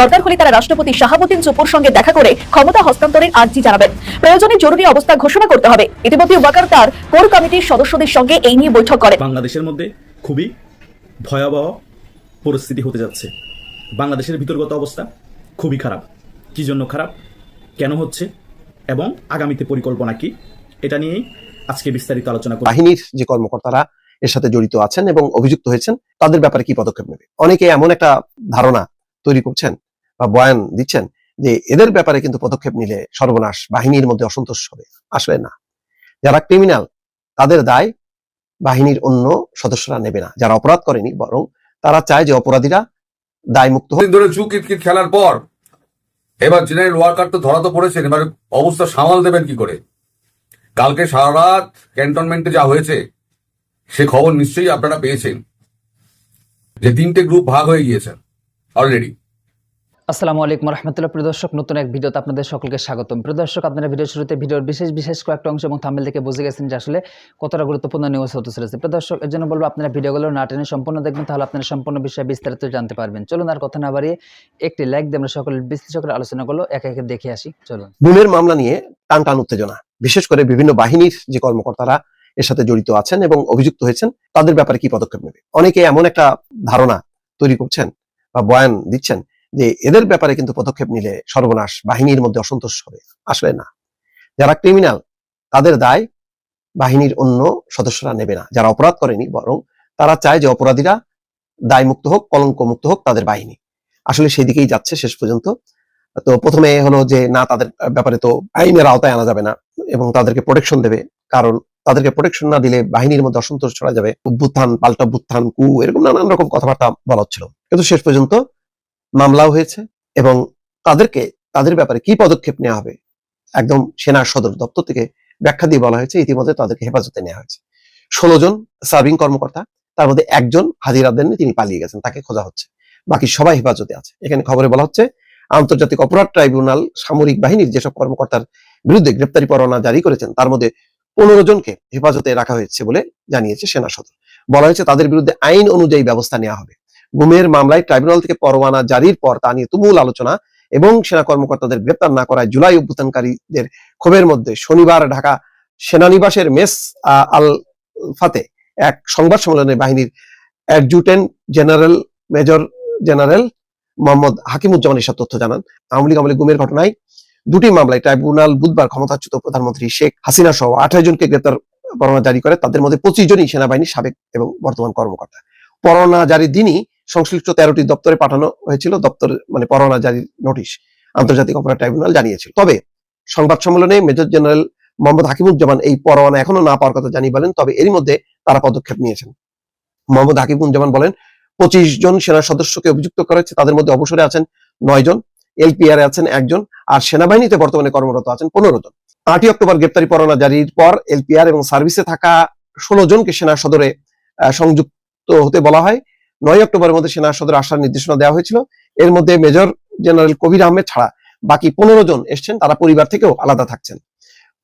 দরকার হলে তারা রাষ্ট্রপতি শাহাবুদ্দিন চুপুর সঙ্গে দেখা করে ক্ষমতা হস্তান্তরের আর্জি জানাবেন। প্রয়োজনে জরুরি অবস্থা ঘোষণা করতে হবে। ইতিমধ্যে ওয়াকার তার কোর কমিটির সদস্যদের সঙ্গে এই নিয়ে বৈঠক করেন। বাংলাদেশের মধ্যে খুবই ভয়াবহ পরিস্থিতি হতে যাচ্ছে। বাংলাদেশের ভিতরগত অবস্থা খুবই খারাপ। কি জন্য খারাপ? কেন হচ্ছে? এবং আগামীতে পরিকল্পনা কি? এটা নিয়েই আজকে বিস্তারিত আলোচনা করব। বাহিনীর যে কর্মকর্তারা এর সাথে জড়িত আছেন এবং অভিযুক্ত হয়েছেন তাদের ব্যাপারে কি পদক্ষেপ নেবে? অনেকে এমন একটা ধারণা তৈরি করছেন বা বয়ান দিচ্ছেন যে এদের ব্যাপারে কিন্তু পদক্ষেপ নিলে সর্বনাশ, বাহিনীর মধ্যে অসন্তোষ হবে, আসলে না। যারা ক্রিমিনাল তাদের দায় বাহিনীর অন্য সদস্যরা নেবে না। যারা অপরাধ করেনি বরং তারা চায় যে অপরাধীরা দায় মুক্ত ধরে খেলার পর এবার জেনারেল ওয়ার্কার তো ধরা তো পড়েছেন, এবার অবস্থা সামাল দেবেন কি করে? কালকে সারা রাত ক্যান্টনমেন্টে যা হয়েছে, সে খবর নিশ্চয়ই আপনারা পেয়েছেন, যে তিনটে গ্রুপ ভাগ হয়ে গিয়েছেন অলরেডি আসসালামু আলাইকুম রহমতুল্লাহ। প্রদর্শক নতুন এক ভিডিওতে আপনাদের সকলকে স্বাগতম। প্রদর্শক আপনারা ভিডিও শুরুতে ভিডিওর বিশেষ বিশেষ কয়েকটা অংশ এবং থাম্বেল থেকে বুঝে গেছেন যে আসলে কতটা গুরুত্বপূর্ণ নিউজ হতে চলেছে। প্রিয় দর্শক, এর জন্য বলব আপনারা ভিডিওগুলো না টেনে সম্পূর্ণ দেখবেন, তাহলে আপনারা সম্পূর্ণ বিষয়ে বিস্তারিত জানতে পারবেন। চলুন আর কথা না বাড়িয়ে একটি লাইক দিয়ে আমরা সকল বিশ্লেষকের আলোচনাগুলো একে একে দেখে আসি। চলুন। গুমের মামলা নিয়ে টান টান উত্তেজনা, বিশেষ করে বিভিন্ন বাহিনীর যে কর্মকর্তারা এর সাথে জড়িত আছেন এবং অভিযুক্ত হয়েছেন, তাদের ব্যাপারে কি পদক্ষেপ নেবে? অনেকে এমন একটা ধারণা তৈরি করছেন বা বয়ান দিচ্ছেন যে এদের ব্যাপারে কিন্তু পদক্ষেপ নিলে সর্বনাশ, বাহিনীর মধ্যে অসন্তোষ হবে আসলে না। যারা ক্রিমিনাল তাদের দায় বাহিনীর অন্য সদস্যরা নেবে না। যারা অপরাধ করেনি বরং তারা চায় যে অপরাধীরা দায় মুক্ত হোক কলঙ্ক মুক্ত হোক তাদের বাহিনী। আসলে সেই দিকেই যাচ্ছে শেষ পর্যন্ত। তো প্রথমে হলো যে, না, তাদের ব্যাপারে তো আইনের আওতায় আনা যাবে না এবং তাদেরকে প্রোটেকশন দেবে। কারণ তাদেরকে প্রোটেকশন না দিলে বাহিনীর মধ্যে অসন্তোষ ছড়া যাবে। অভ্যুত্থান পাল্টা অভ্যুত্থান কু, এরকম নানান রকম কথাবার্তা বলা হচ্ছিল কিন্তু শেষ পর্যন্ত মামলাও হয়েছে এবং তাদেরকে, তাদের ব্যাপারে কি পদক্ষেপ নেওয়া হবে? একদম সেনা সদর দপ্তর থেকে ব্যাখ্যা দিয়ে বলা হয়েছে, ইতিমধ্যে তাদেরকে হেফাজতে নেওয়া হয়েছে। ষোলো জন সার্ভিং কর্মকর্তা, তার মধ্যে একজন হাজিরা দেননি, তিনি পালিয়ে গেছেন, তাকে খোঁজা হচ্ছে। বাকি সবাই হেফাজতে আছে। এখানে খবরে বলা হচ্ছে, আন্তর্জাতিক অপরাধ ট্রাইব্যুনাল সামরিক বাহিনীর যেসব কর্মকর্তার বিরুদ্ধে গ্রেপ্তারি পরোয়ানা জারি করেছেন, তার মধ্যে পনেরো জনকে হেফাজতে রাখা হয়েছে বলে জানিয়েছে সেনা সদর। বলা হয়েছে, তাদের বিরুদ্ধে আইন অনুযায়ী ব্যবস্থা নেওয়া হবে। গুমের মামলায় ট্রাইব্যুনাল থেকে পরোয়ানা জারির পর তা নিয়ে তুমুল আলোচনা এবং সেনা কর্মকর্তাদের গ্রেপ্তার না করায় জুলাই অভ্যুত্থানকারীদের ক্ষোভের মধ্যে শনিবার ঢাকা সেনানিবাসের মেস আল ফাতে এক সংবাদ সম্মেলনে বাহিনীর adjutant general, major general Mohammad Hakimuzzaman এসব তথ্য জানান। আওয়ামী লীগ আমলে গুমের ঘটনায় দুটি মামলায় ট্রাইব্যুনাল বুধবার ক্ষমতাচ্যুত প্রধানমন্ত্রী শেখ হাসিনা সহ আঠাশ জনকে গ্রেপ্তার পরোয়ানা জারি করে। তাদের মধ্যে পঁচিশ জনই সেনাবাহিনীর সাবেক এবং বর্তমান কর্মকর্তা। পরোয়ানা জারির দিনই সংশ্লিষ্ট তেরোটি দপ্তরে পাঠানো হয়েছিল, দপ্তর মানে পরোয়ানা জারির নোটিশ আন্তর্জাতিক অপরাধ ট্রাইব্যুনাল জানিয়েছিল। তবে সংবাদ সম্মেলনে মেজর জেনারেল মোহাম্মদ হাকিমুজ্জামান এই পরোয়ানা এখনও না পাওয়ার কথা জানিয়ে বলেন, তবে এরই মধ্যে তারা পদক্ষেপ নিয়েছেন। মোহাম্মদ হাকিমুজ্জামান বলেন, পঁচিশ জন সেনা সদস্যকে অভিযুক্ত করা হয়েছে, তাদের মধ্যে অবসরে আছেন নয় জন, এলপিআর আছেন একজন আর সেনাবাহিনীতে বর্তমানে কর্মরত আছেন পনেরো জন। আটই অক্টোবর গ্রেপ্তারি পরোয়ানা জারির পর এলপিআর এবং সার্ভিসে থাকা ষোলো জনকে সেনা সদরে সংযুক্ত হতে বলা হয়। নয় অক্টোবরের মধ্যে সেনা সদরে আসার নির্দেশনা দেওয়া হয়েছিল। এর মধ্যে মেজর জেনারেল কবির আহমেদ ছাড়া বাকি পনেরো জন এসছেন, তারা পরিবার থেকেও আলাদা থাকছেন।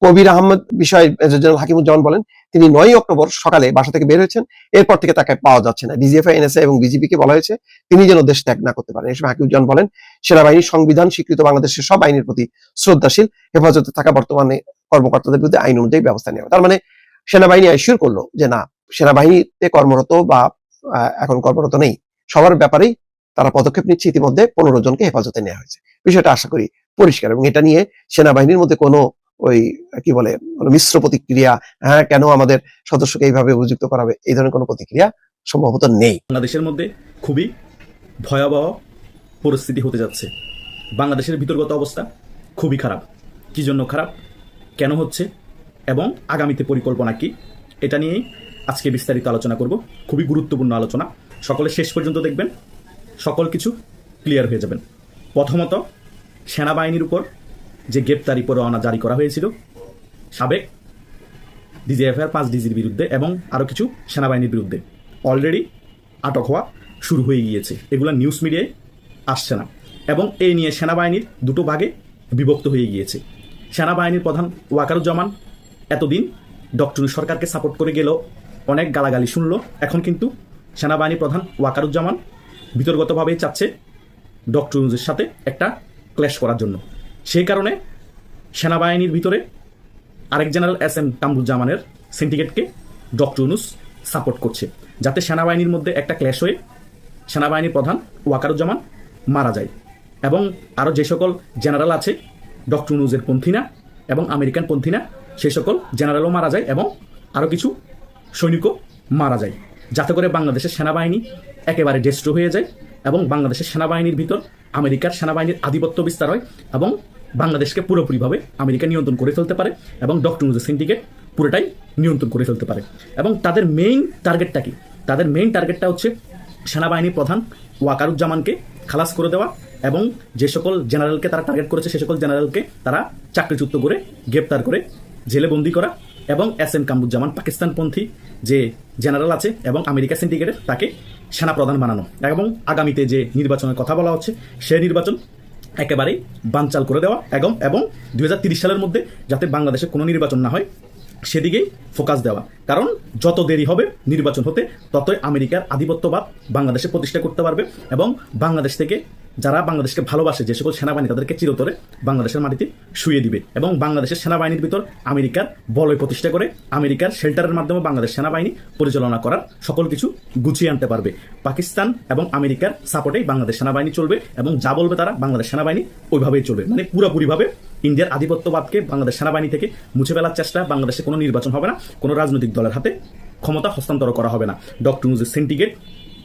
কবির আহমেদ বিষয়ে মেজর জেনারেল হাকিমুজ্জামান বলেন, তিনি নয় অক্টোবর সকালে বাসা থেকে বের হয়েছেন, এরপর থেকে তাকে পাওয়া যাচ্ছে না। ডিজিএফআই, এনএসএ এবং বিজেপি কে বলা হয়েছে, তিনি যেন দেশ ত্যাগ না করতে পারেন। এসব হাকিমুজ্জামান বলেন সেনাবাহিনীর সংবিধান, স্বীকৃত বাংলাদেশের সব আইনের প্রতি শ্রদ্ধাশীল, হেফাজতে থাকা বর্তমানে কর্মকর্তাদের বিরুদ্ধে আইন অনুযায়ী ব্যবস্থা নেওয়া। তার মানে সেনাবাহিনী আইসিওর করল যে না, সেনাবাহিনীতে কর্মরত বা এখন কর্মরত নেই। সবার ব্যাপারেই তারা পদক্ষেপ নিচ্ছে। ইতিমধ্যে পনেরো জনকে হেফাজতে নেওয়া হয়েছে। বিষয়টা আশা করি পরিষ্কার এবং এটা নিয়ে সেনাবাহিনীর মধ্যে কোনো ওই, কি বলে মিশ্র প্রতিক্রিয়া হ্যাঁ কেন আমাদের সদস্যকে এইভাবে অভিযুক্ত করাবে এই ধরনের কোনো প্রতিক্রিয়া সম্ভবত নেই। বাংলাদেশের মধ্যে খুবই ভয়াবহ পরিস্থিতি হতে যাচ্ছে। বাংলাদেশের ভিতরগত অবস্থা খুবই খারাপ। কি জন্য খারাপ? কেন হচ্ছে? এবং আগামীতে পরিকল্পনা কি? এটা নিয়েই আজকে বিস্তারিত আলোচনা করব। খুবই গুরুত্বপূর্ণ আলোচনা। সকলে শেষ পর্যন্ত দেখবেন। সকল কিছু ক্লিয়ার হয়ে যাবেন। প্রথমত, সেনাবাহিনীর উপর যে গ্রেপ্তারি পরোয়ানা জারি করা হয়েছিল, সাবেক ডিজিএফআর পাঁচ ডিজির বিরুদ্ধে এবং আরও কিছু সেনাবাহিনীর বিরুদ্ধে। অলরেডি আটক হওয়া শুরু হয়ে গিয়েছে। এগুলো নিউজ মিডিয়ায় আসছে না। এবং এই নিয়ে সেনাবাহিনীর দুটো ভাগে বিভক্ত হয়ে গিয়েছে। সেনাবাহিনীর প্রধান ওয়াকারুজ্জামান এতদিন ডক্টর সরকারকে সাপোর্ট করে গেল অনেক গালাগালি শুনলো। এখন কিন্তু সেনাবাহিনী প্রধান ওয়াকারুজ্জামান বিতর্গতভাবেই চাচ্ছে ডক্টর ইউনুসের সাথে একটা ক্ল্যাশ করার জন্য। সেই কারণে সেনাবাহিনীর ভিতরে আরেক জেনারেল এস এম কামরুজ্জামানের সিন্ডিকেটকে ডক্টর ইউনুস সাপোর্ট করছে, যাতে সেনাবাহিনীর মধ্যে একটা ক্ল্যাশ হয়ে সেনাবাহিনীর প্রধান ওয়াকারুজ্জামান মারা যায়। এবং আরও যে সকল জেনারেল আছে, ডক্টর ইউনুসের পন্থীনা এবং আমেরিকান পন্থীনা সেই সকল জেনারেলও মারা যায় এবং আরও কিছু সৈনিকও মারা যায়। যাতে করে বাংলাদেশের সেনাবাহিনী একেবারে ডেস্ট্রো হয়ে যায় এবং বাংলাদেশের সেনাবাহিনীর ভিতর আমেরিকার সেনাবাহিনীর আধিপত্য বিস্তার হয় এবং বাংলাদেশকে পুরোপুরিভাবে আমেরিকা নিয়ন্ত্রণ করে ফেলতে পারে এবং ডক্টর ইউনুসের সিন্ডিকেট পুরোটাই নিয়ন্ত্রণ করে ফেলতে পারে। এবং তাদের মেইন টার্গেটটা কি? তাদের মেইন টার্গেটটা হচ্ছে সেনাবাহিনীর প্রধান ওয়াকারুজ্জামানকে খালাস করে দেওয়া এবং যে সকল জেনারেলকে তারা টার্গেট করেছে, সে সকল জেনারেলকে তারা চাকরিচ্যুত করে, গ্রেপ্তার করে, জেলে বন্দি করা এবং এস এম কামরুজ্জামান পাকিস্তানপন্থী যে জেনারেল আছে এবং আমেরিকা সিন্ডিকেটের তাকে সেনাপ্রধান বানানো। এবং আগামীতে যে নির্বাচনের কথা বলা হচ্ছে সেই নির্বাচন একেবারেই বানচাল করে দেওয়া এবং এবং দুই সালের মধ্যে যাতে বাংলাদেশে কোনো নির্বাচন না হয়, সেদিকেই ফোকাস দেওয়া। কারণ যত দেরি হবে নির্বাচন হতে, ততই আমেরিকার আধিপত্যবাদ বাংলাদেশে প্রতিষ্ঠা করতে পারবে এবং বাংলাদেশ থেকে যারা বাংলাদেশকে ভালোবাসে, যে সকল সেনাবাহিনী তাদেরকে চিরতরে বাংলাদেশের মাটিতে শুয়ে দিবে এবং বাংলাদেশের সেনাবাহিনীর ভিতর আমেরিকার বলয় প্রতিষ্ঠা করে আমেরিকার শেল্টারের মাধ্যমে বাংলাদেশ সেনাবাহিনী পরিচালনা করার সকল কিছু গুছিয়ে আনতে পারবে। পাকিস্তান এবং আমেরিকার সাপোর্টেই বাংলাদেশ সেনাবাহিনী চলবে এবং যা বলবে তারা বাংলাদেশ সেনাবাহিনী ওইভাবেই চলবে। মানে পুরোপুরিভাবে ইন্ডিয়ার আধিপত্যবাদকে বাংলাদেশ সেনাবাহিনী থেকে মুছে ফেলার চেষ্টা বাংলাদেশে কোনো নির্বাচন হবে না, কোনো রাজনৈতিক দলের হাতে ক্ষমতা হস্তান্তর করা হবে না। ডক্টর নুজের সিন্ডিকেট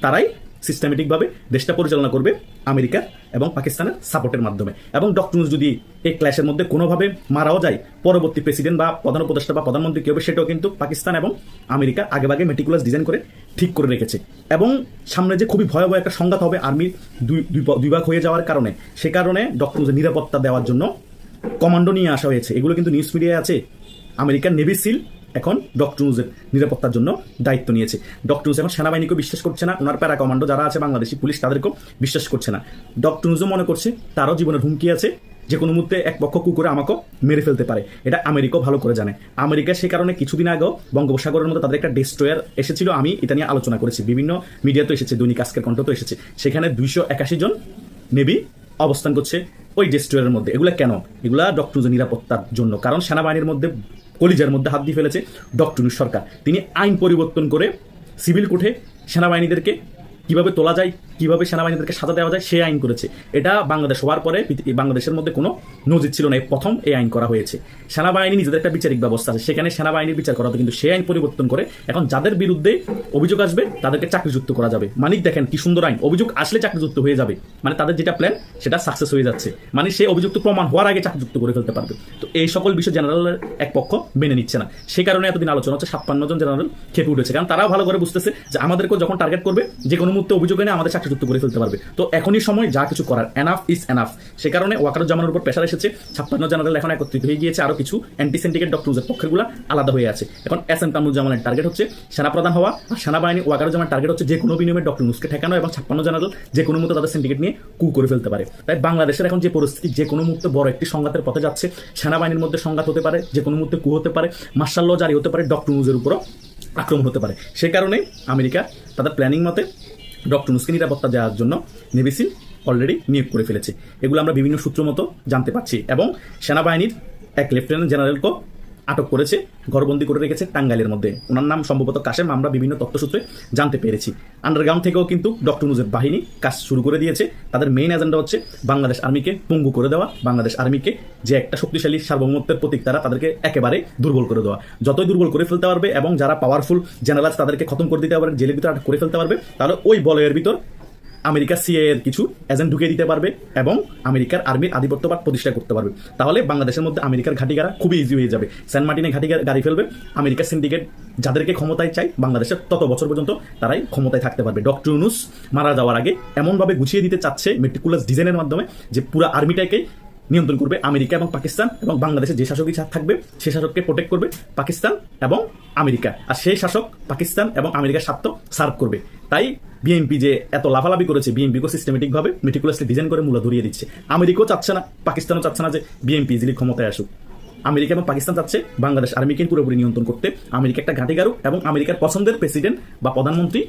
তারাই সিস্টেমেটিকভাবে দেশটা পরিচালনা করবে আমেরিকা এবং পাকিস্তানের সাপোর্টের মাধ্যমে। এবং ডক্টর যদি এই ক্ল্যাশের মধ্যে কোনোভাবে মারাও যায়, পরবর্তী প্রেসিডেন্ট বা প্রধান উপদেষ্টা বা প্রধানমন্ত্রী কী হবে সেটাও কিন্তু পাকিস্তান এবং আমেরিকা আগেভাগে মেটিকুলাস ডিজাইন করে ঠিক করে রেখেছে। এবং সামনে যে খুবই ভয়াবহ একটা সংঘাত হবে আর্মির দুই দুই ভাগ হয়ে যাওয়ার কারণে, সে কারণে ডক্টর নিরাপত্তা দেওয়ার জন্য কমান্ডো নিয়ে আসা হয়েছে। এগুলো কিন্তু নিউজ মিডিয়ায় আছে। আমেরিকার নেভি সিল এখন ডক্টর নিউজের নিরাপত্তার জন্য দায়িত্ব নিয়েছে। ডক্টর নিউজ এখন সেনাবাহিনীকেও বিশ্বাস করছে না। ওনার প্যারা কমান্ডো যারা আছে, বাংলাদেশি পুলিশ, তাদেরকেও বিশ্বাস করছে না। ডক্টর নিউজও মনে করছে, তারও জীবনের হুমকি আছে। যে কোনো মুহূর্তে এক পক্ষ কুকুরে আমাকেও মেরে ফেলতে পারে। এটা আমেরিকাও ভালো করে জানে। আমেরিকা সে কারণে কিছুদিন আগেও বঙ্গোপসাগরের মধ্যে তাদের একটা ডেস্ট্রয়ার এসেছিল। আমি এটা নিয়ে আলোচনা করেছি। বিভিন্ন মিডিয়াতে এসেছে, দৈনিক আজকের কণ্ঠ তো এসেছে। সেখানে দুইশো একাশি জন নেভি অবস্থান করছে ওই ডেস্ট্রয়ারের মধ্যে। এগুলা কেন? এগুলা ডক্টর নিরাপত্তার জন্য। কারণ সেনাবাহিনীর মধ্যে কলিজার মধ্যে হাত দিয়ে ফেলেছে। ডক্টর সরকার। তিনি আইন পরিবর্তন করে সিভিল কোর্টে সেনাবাহিনীদেরকে কীভাবে তোলা যায়, কীভাবে সেনাবাহিনীদেরকে সাজা দেওয়া যায় সে আইন করেছে। এটা বাংলাদেশ হওয়ার পরে বাংলাদেশের মধ্যে কোনো নজির ছিল না। প্রথম এই আইন করা হয়েছে। সেনাবাহিনী নিজেদের একটা বিচারিক ব্যবস্থা আছে। সেখানে সেনাবাহিনীর বিচার করা কিন্তু সেই আইন পরিবর্তন করে এখন যাদের বিরুদ্ধে অভিযোগ আসবে, তাদেরকে চাকরিযুক্ত করা যাবে। মানিক, দেখেন কি সুন্দর আইন। অভিযোগ আসলে চাকরিযুক্ত হয়ে যাবে। মানে তাদের যেটা প্ল্যান সেটা সাকসেস হয়ে যাচ্ছে। মানে সে অভিযুক্ত প্রমাণ হওয়ার আগে চাকরিযুক্ত করে ফেলতে পারবে। তো এই সকল বিষয় জেনারেলের এক পক্ষ মেনে নিচ্ছে না। সেই কারণে এতদিন আলোচনা হচ্ছে, ছাপ্পান্ন জন জেনারেল খেপে উঠেছে। কারণ তারাও ভালো করে বুঝতেছে যে আমাদেরকেও যখন টার্গেট করবে যে কোনো মুহূর্তে অভিযোগ এনে আমাদের চাকরিযুক্ত করে ফেলতে পারবে। তো এখনই সময়, যা কিছু করার এনাফ ইজ এনাফ সে কারণে ওয়াকার ওয়াকারুজ্জামানের উপর প্রেশার এসেছে। ছাপ্পান্ন জেনারেল এখন একত্রিত হয়ে গিয়েছে আরও কিছু অ্যান্টি সিন্ডিকেট ডক্টরদের পক্ষেরগুলো আলাদা হয়ে আছে। এখন এস এম কামরুজ্জামানের টার্গেট হচ্ছে সেনাপ্রধান হওয়া আর সেনাবাহিনী ওয়াকারুজ্জামানের টার্গেট হচ্ছে যে কোনো বিনিময়ে ডক্টর নুসকে ঠেকানো এবং ছাপ্পান্ন জেনারেল যে কোনো মুহূর্তে তাদের সিন্ডিকেট নিয়ে কু করে ফেলতে পারে। তাই বাংলাদেশের এখন যে পরিস্থিতি যে কোনো মুহূর্তে বড় একটি সংঘাতের পথে যাচ্ছে, সেনাবাহিনীর মধ্যে সংঘাত হতে পারে যে কোনো মুহূর্তে কু হতে পারে মার্শাল জারি হতে পারে ডক্টর নুজের উপরও আক্রমণ হতে পারে। সে কারণে আমেরিকা তাদের প্ল্যানিং মতে ডক্টর নুসকে নিরাপত্তা দেওয়ার জন্য নেভিসিল অলরেডি নিয়োগ করে ফেলেছে। এগুলো আমরা বিভিন্ন সূত্র মতো জানতে পারছি এবং সেনাবাহিনীর এক লেফটেন্যান্ট জেনারেলকেও আটক করেছে, ঘরবন্দি করে রেখেছে টাঙ্গাইলের মধ্যে। ওনার নাম সম্ভবত কাশেম, আমরা বিভিন্ন তথ্যসূত্রে জানতে পেরেছি। আন্ডারগ্রাউন্ড থেকেও কিন্তু ডক্টর নুজের বাহিনী কাজ শুরু করে দিয়েছে। তাদের মেইন এজেন্ডা হচ্ছে বাংলাদেশ আর্মিকে পঙ্গু করে দেওয়া, বাংলাদেশ আর্মিকে যে একটা শক্তিশালী সার্বভৌমত্বের প্রতীক তারা তাদেরকে একেবারে দুর্বল করে দেওয়া। যতই দুর্বল করে ফেলতে পারবে এবং যারা পাওয়ারফুল জেনারেল তাদেরকে খতম করে দিতে পারবে, জেলের ভিতরে আটক করে ফেলতে পারবে, তাহলে ওই বলয়ের ভিতর আমেরিকা সিএ এর কিছু এজেন্ট ঢুকিয়ে দিতে পারবে এবং আমেরিকার আর্মির আধিপত্যবাদ প্রতিষ্ঠা করতে পারবে। তাহলে বাংলাদেশের মধ্যে আমেরিকার ঘাঁটি গাড়া খুবই ইজি হয়ে যাবে। সেন্ট মার্টিনে ঘাঁটি গাড়ি ফেলবে। আমেরিকার সিন্ডিকেট যাদেরকে ক্ষমতায় চাই, বাংলাদেশের তত বছর পর্যন্ত তারাই ক্ষমতায় থাকতে পারবে। ডক্টর ইউনুস মারা যাওয়ার আগে এমনভাবে গুছিয়ে দিতে চাচ্ছে মেট্রিকুলাস ডিজাইনের মাধ্যমে যে পুরো আর্মিটাকেই নিয়ন্ত্রণ করবে আমেরিকা এবং পাকিস্তান এবং বাংলাদেশে যে শাসকই থাকবে, সে শাসককে প্রোটেক্ট করবে পাকিস্তান এবং আমেরিকা। আর সেই শাসক পাকিস্তান এবং আমেরিকার স্বার্থ সার্ভ করবে। তাই বিএনপি যে এত লাফালাফি করেছে বিএনপিকেও সিস্টেমেটিকভাবে মেটিকুলাসলি ডিজাইন করে মূল্য ধরিয়ে দিচ্ছে। আমেরিকাও চাচ্ছে না, পাকিস্তানও চাচ্ছে না যে বিএনপি ইজিলি ক্ষমতায় আসুক। আমেরিকা এবং পাকিস্তান চাচ্ছে বাংলাদেশ আর্মিকে পুরোপুরি নিয়ন্ত্রণ করতে। আমেরিকা একটা ঘাঁটি গাড়ুক এবং আমেরিকার পছন্দের প্রেসিডেন্ট বা প্রধানমন্ত্রী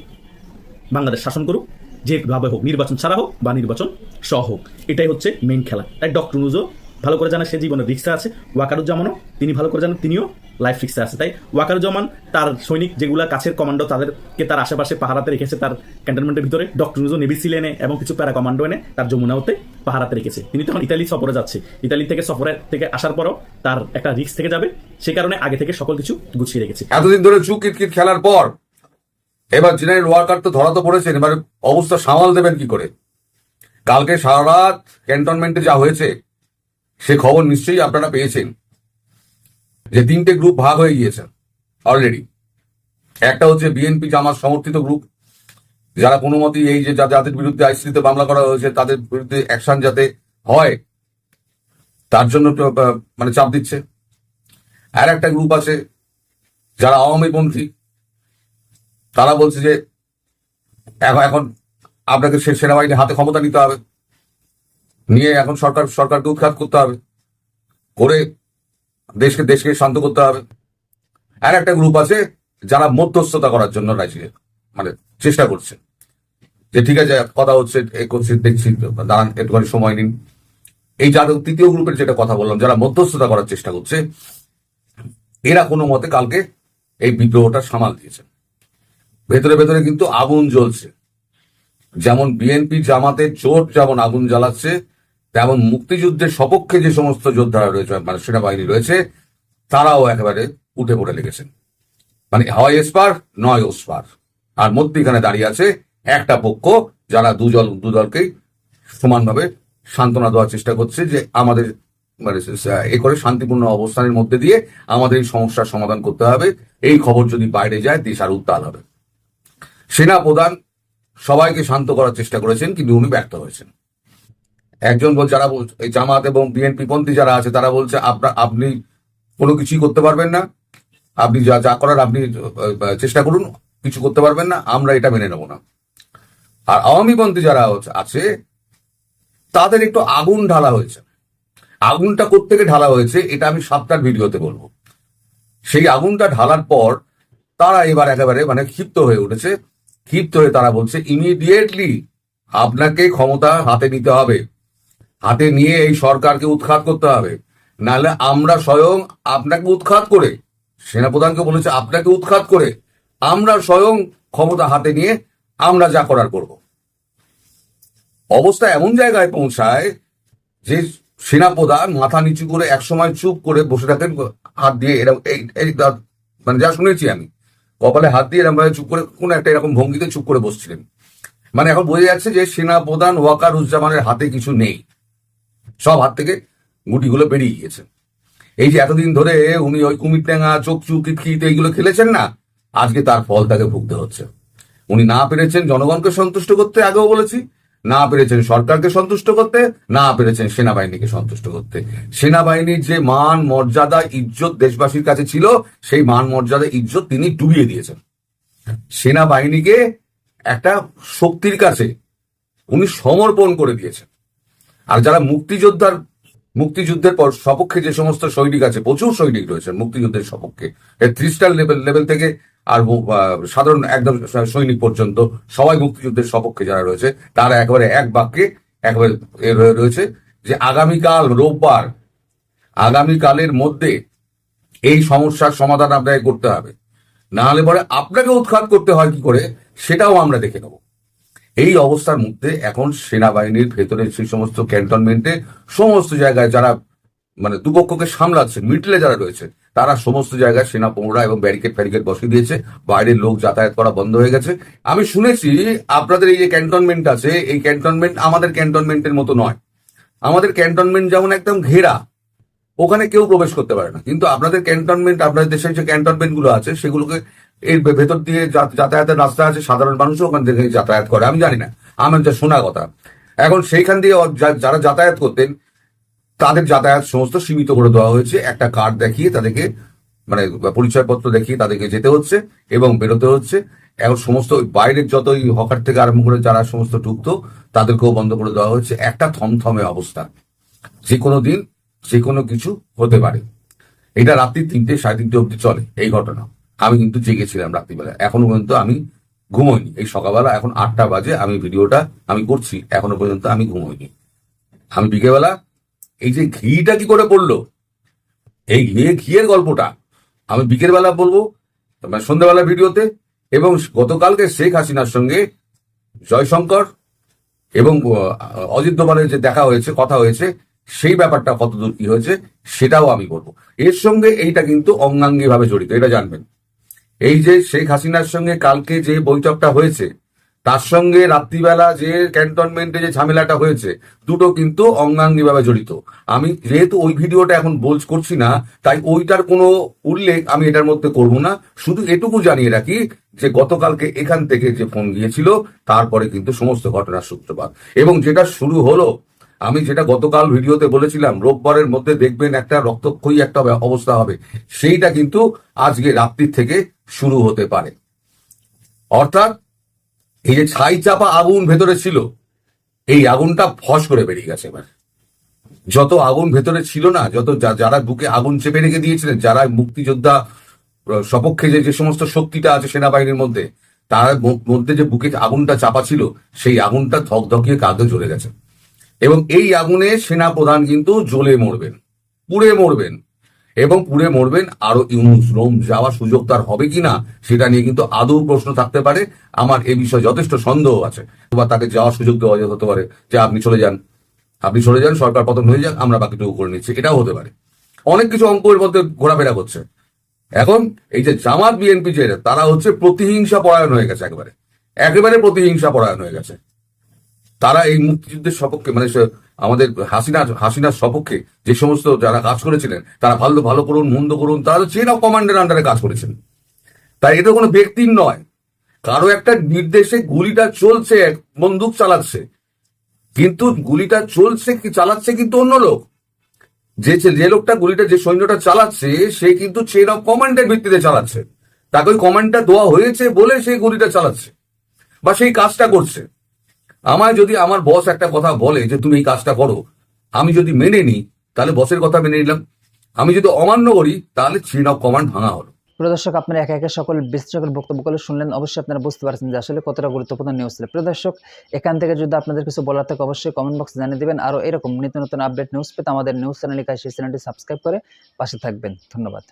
বাংলাদেশ শাসন করুক। যেভাবে হোক, নির্বাচন ছাড়া হোক বা নির্বাচন সহ হোক, এটাই হচ্ছে মেইন খেলা। তাই ডক্টর নুজও ভালো করে জানে, সে জীবনের রিক্সা আছে। ওয়াকারুজ্জামানও তিনি ভালো করে জানেন, তিনিও লাইফ রিক্সা আছে। তাই ওয়াকারুজ্জামান তার সৈনিক যেগুলা কাছের কমান্ডো তাদেরকে তার আশেপাশে পাহারাতে রেখেছে, তার ক্যান্টনমেন্টের ভিতরে ডক্টর নুজো নেভি সিল এনে এবং কিছু প্যারা কমান্ডো এনে তার যমুনাওতে পাহারাতে রেখেছে। তিনি তখন ইতালি সফরে যাচ্ছে। ইতালি থেকে সফরে, থেকে আসার পরও তার একটা রিস্ক থেকে যাবে। সে কারণে আগে থেকে সকল কিছু গুছিয়ে রেখেছে। এতদিন ধরে চুপ কিটকিট খেলার পর এবার জেনারেল ওয়ার্কার তো ধরা তো পড়েছেন, এবার অবস্থা সামাল দেবেন কি করে? কালকে সারা রাত ক্যান্টনমেন্টে যা হয়েছে, সে খবর নিশ্চয়ই আপনারা পেয়েছেন। যে তিনটে গ্রুপ ভাগ হয়ে গিয়েছে অলরেডি একটা হচ্ছে বিএনপি জামাত সমর্থিত গ্রুপ, যারা কোনো মতেই এই যে যাদের বিরুদ্ধে আইসিতে মামলা করা হয়েছে, তাদের বিরুদ্ধে অ্যাকশন যাতে হয়, তার জন্য মানে চাপ দিচ্ছে। আর একটা গ্রুপ আছে, যারা আওয়ামীপন্থী তারা বলছে যে, এখন এখন আপনাকে সেনাবাহিনীর হাতে ক্ষমতা নিতে হবে। নিয়ে এখন সরকার সরকারকে উৎখাত করতে হবে। করে দেশকে দেশকে শান্ত করতে হবে। আর একটা গ্রুপ আছে যারা মধ্যস্থতা করার জন্য রাজি মানে চেষ্টা করছে। যে ঠিক আছে, কথা হচ্ছে এ করছি, দেখছি, দাঁড়ান, একটুখানি সময় নিন। এই যাদের তৃতীয় গ্রুপের যেটা কথা বললাম, যারা মধ্যস্থতা করার চেষ্টা করছে, এরা কোনো মতে কালকে এই বিদ্রোহটা সামাল দিয়েছে। ভেতরে ভেতরে কিন্তু আগুন জ্বলছে। যেমন বিএনপি জামাতে জোট যেমন আগুন জ্বালাচ্ছে, তেমন মুক্তিযুদ্ধের সপক্ষে যে সমস্ত যোদ্ধারা রয়েছে মানে সেনাবাহিনী রয়েছে, তারাও একেবারে উঠে পড়ে লেগেছেন। মানে হয় এসপার, নয় ওসপার। আর মধ্যিখানে দাঁড়িয়ে আছে একটা পক্ষ, যারা দুজল, দুদলকেই সমানভাবে সান্ত্বনা দেওয়ার চেষ্টা করছে যে আমাদের মানে এ করে শান্তিপূর্ণ অবস্থানের মধ্যে দিয়ে আমাদের এই সমস্যার সমাধান করতে হবে। এই খবর যদি বাইরে যায়, দেশ আর উত্তাল হবে। সেনা প্রধান সবাইকে শান্ত করার চেষ্টা করেছেন, কিন্তু উনি ব্যর্থ হয়েছেন। একজন বল যারা বলছে এই জামাত এবং বিএনপি পন্থী যারা আছে, তারা বলছে, আপনার আপনি কোনো কিছুই করতে পারবেন না। আপনি যা যা করার আপনি চেষ্টা করুন, কিছু করতে পারবেন না। আমরা এটা মেনে নেব না। আর আওয়ামী পন্থী যারা আছে, তাদের একটু আগুন ঢালা হয়েছে। আগুনটা কোত্থেকে ঢালা হয়েছে, এটা আমি সাতটার ভিডিওতে বলব। সেই আগুনটা ঢালার পর তারা এবার একেবারে মানে ক্ষিপ্ত হয়ে উঠেছে। ক্ষিপ্ত হয়ে তারা বলছে ইমিডিয়েটলি আপনাকে ক্ষমতা হাতে নিতে হবে। হাতে নিয়ে এই সরকারকে উৎখাত করতে হবে। নাহলে আমরা স্বয়ং আপনাকে উৎখাত করে, সেনাপ্রধানকে বলেছে, আপনাকে উৎখাত করে আমরা স্বয়ং ক্ষমতা হাতে নিয়ে আমরা যা করার করব। অবস্থা এমন জায়গায় পৌঁছায় যে সেনাপ্রধান মাথা নিচু করে একসময় চুপ করে বসে থাকেন, হাত দিয়ে এরকম মানে যা শুনেছি আমি। কপালে হাত দিয়ে এরকম চুপ করে কোনো একটা এরকম ভঙ্গিতে চুপ করে বসছিলেন। মানে এখন বোঝা যাচ্ছে যে সেনা প্রধান ওয়াকার উজ্জামানের হাতে কিছু নেই। সব হাত থেকে গুটিগুলো বেরিয়ে গিয়েছে। এই যে এতদিন ধরে উনি ওই কুমির ট্যাঙা চোখ চুকিট খিট এইগুলো খেলেছেন না, আজকে তার ফল তাকে ভুগতে হচ্ছে। উনি না পেরেছেন জনগণকে সন্তুষ্ট করতে, আগেও বলেছি। না পেরেছেন সরকারকে সন্তুষ্ট করতে, না পেরেছেন সেনাবাহিনীকে সন্তুষ্ট করতে। সেনাবাহিনীর যে মান, মর্যাদা, ইজ্জত দেশবাসীর কাছে ছিল, সেই মান, মর্যাদা, ইজ্জত তিনি ডুবিয়ে দিয়েছেন। সেনাবাহিনীকে একটা শক্তির কাছে উনি সমর্পণ করে দিয়েছেন। আর যারা মুক্তিযোদ্ধার মুক্তিযুদ্ধের পর সপক্ষে যে সমস্ত সৈনিক আছে, প্রচুর সৈনিক রয়েছে মুক্তিযুদ্ধের সপক্ষে। থ্রি স্টার লেভেল লেভেল থেকে আর সাধারণ একদম সৈনিক পর্যন্ত সবাই মুক্তিযুদ্ধের সপক্ষে যারা রয়েছে, তারা একেবারে এক বাক্যে একেবারে রয়েছে যে আগামীকাল রোববার, আগামীকালের মধ্যে এই সমস্যার সমাধান আপনাকে করতে হবে। না হলে পরে আপনাকে উৎখাত করতে হয় কি করে, সেটাও আমরা দেখে নেব। এই অবস্থার মধ্যে এখন সেনাবাহিনীর ভেতরে সেই সমস্ত ক্যান্টনমেন্টে সমস্ত জায়গায় যারা মানে দুপক্ষকে সামলাচ্ছে, মিডলে যারা রয়েছে, তারা সমস্ত জায়গায় সেনা পোমরা এবং ব্যারিকেড ফ্যারিকেড বসিয়ে দিয়েছে, বাইরের লোক যাতায়াত করা বন্ধ হয়ে গেছে। আমি শুনেছি আপনাদের এই যে ক্যান্টনমেন্ট আছে, এই ক্যান্টনমেন্ট আমাদের ক্যান্টনমেন্টের মতো নয়। আমাদের ক্যান্টনমেন্ট যেমন একদম ঘেরা ওখানে কেউ প্রবেশ করতে পারে না। কিন্তু আপনাদের ক্যান্টনমেন্ট আপনাদের দেশের যে ক্যান্টনমেন্টগুলো আছে, সেগুলোকে এর ভেতর দিয়ে যাতায়াতের রাস্তা আছে, সাধারণ মানুষও ওখান থেকে যাতায়াত করে। আমি জানি না। আমার যা শোনা কথা। এখন সেইখান দিয়ে যারা যাতায়াত করতেন, তাদের যাতায়াত সমস্ত সীমিত করে দেওয়া হয়েছে। একটা কার্ড দেখিয়ে তাদেরকে মানে পরিচয়পত্র দেখিয়ে তাদেরকে যেতে হচ্ছে এবং বেরোতে হচ্ছে। এখন সমস্ত বাইরের যত ওই হকার থেকে আরম্ভ করে যারা সমস্ত ঢুকতো, তাদেরকেও বন্ধ করে দেওয়া হচ্ছে একটা থমথমে অবস্থা। যে কোনো দিন যে কোনো কিছু হতে পারে। এটা রাত্রি তিনটে, সাড়ে তিনটে অবধি চলে এই ঘটনা। আমি কিন্তু জেগেছিলাম রাত্রিবেলা। এখনও পর্যন্ত আমি ঘুমোইনি। এই সকালবেলা এখন আটটা বাজে, আমি ভিডিওটা আমি করছি, এখনও পর্যন্ত আমি ঘুমোইনি। আমি বিকেলবেলা এই যে ঘিটা কি করে পড়ল? এই ঘিয়ে ঘিয়ের গল্পটা আমি বিকেলবেলা বলব মানে সন্ধ্যাবেলা ভিডিওতে, এবং গতকালকে শেখ হাসিনার সঙ্গে জয়শঙ্কর এবং অজিত দোভালের যে দেখা হয়েছে, কথা হয়েছে সেই ব্যাপারটা কতদূর কি হয়েছে সেটাও আমি বলব। এর সঙ্গে এইটা কিন্তু অঙ্গাঙ্গি ভাবে জড়িত, এটা জানবেন। এই যে শেখ হাসিনার সঙ্গে কালকে যে বৈঠকটা হয়েছে, তার সঙ্গে রাত্রিবেলা যে ক্যান্টনমেন্টে যে ঝামেলাটা হয়েছে, দুটো কিন্তু অঙ্গাঙ্গি ভাবে জড়িত। আমি যেহেতু ওই ভিডিওটা এখন বল করছি না, তাই ওইটার কোনো উল্লেখ আমি এটার মধ্যে করব না। শুধু এটুকু জানিয়ে রাখি যে গতকালকে এখান থেকে যে ফোন গিয়েছিল, তারপরে কিন্তু সমস্ত ঘটনার সূত্রপাত। এবং যেটা শুরু হলো আমি যেটা গতকাল ভিডিওতে বলেছিলাম, রোববারের মধ্যে দেখবেন একটা রক্তক্ষয়ী একটা অবস্থা হবে। সেইটা কিন্তু আজকে রাত্রির থেকে শুরু হতে পারে। অর্থাৎ এই যে ছাই চাপা আগুন ভেতরে ছিল, এই আগুনটা ফস করে বেরিয়ে গেছে এবার। যত আগুন ভেতরে ছিল না, যত যারা বুকে আগুন চেপে রেখে দিয়েছিলেন, যারা মুক্তিযোদ্ধা সপক্ষে যে যে সমস্ত শক্তিটা আছে সেনাবাহিনীর মধ্যে, তার মধ্যে যে বুকে আগুনটা চাপা ছিল, সেই আগুনটা ধকধকিয়ে কাঁধে জ্বলে গেছে। এবং এই আগুনে সেনা প্রধান কিন্তু জ্বলে মরবেন, পুড়ে মরবেন এবং পুড়ে মরবেন আরও ইউনুস। রোম যাওয়ার সুযোগ তার হবে কিনা সেটা নিয়ে কিন্তু আদৌ প্রশ্ন থাকতে পারে। আমার এ বিষয়ে যথেষ্ট সন্দেহ আছে। বা তাকে যাওয়ার সুযোগ দেওয়া হতে পারে যে আপনি চলে যান। আপনি চলে যান, সরকার পতন হয়ে যাক, আমরা বাকিটুকু করে নিচ্ছি। এটাও হতে পারে। অনেক কিছু অঙ্কের মধ্যে ঘোরাফেরা করছে। এখন এই যে জামাত, বিএনপি যে, তারা হচ্ছে প্রতিহিংসা পরায়ণ হয়ে গেছে একেবারে। একেবারে প্রতিহিংসা পরায়ণ হয়ে গেছে। তারা এই মুক্তিযুদ্ধের সপক্ষে মানে আমাদের হাসিনা, হাসিনার সপক্ষে যে সমস্ত যারা কাজ করেছিলেন, তারা ভালো ভালো করুন, মন্দ করুন, তারা চেন অফ কমান্ডের আন্ডারে কাজ করেছেন। তাই এটা কোনো ব্যক্তির নয়। কারও একটা নির্দেশে গুলিটা চলছে, এক বন্দুক চালাচ্ছে। কিন্তু গুলিটা চলছে কি, চালাচ্ছে কিন্তু অন্য লোক। যে যে লোকটা গুলিটা, যে সৈন্যটা চালাচ্ছে, সে কিন্তু চেন অফ কমান্ডের ভিত্তিতে চালাচ্ছে। তাকে ওই কমান্ডটা দেওয়া হয়েছে বলে সেই গুলিটা চালাচ্ছে বা সেই কাজটা করছে। আমায় যদি আমার বস একটা কথা বলে যে তুমি এই কাজটা করো, আমি যদি মেনে নিই, তাহলে বসের কথা মেনে নিলাম। আমি যদি অমান্য করি, তাহলে চেন অফ কমান্ড ভাঙা হলো। প্রিয় দর্শক, আপনারা একে একে সকল বিশ্লেষকের বক্তব্যগুলো শুনলেন, অবশ্যই আপনারা বুঝতে পারছেন যে আসলে কতটা গুরুত্বপূর্ণ নিউজ ছিল। প্রদর্শক এখান থেকে যদি আপনাদের কিছু বলার থাকে, অবশ্যই কমেন্ট বক্সে জানিয়ে দেবেন। আরও এরকম নিত্য নতুন আপডেট নিউজ পেতে আমাদের নিউজ চ্যানেল সেই চ্যানেলটি সাবস্ক্রাইব করে পাশে থাকবেন। ধন্যবাদ।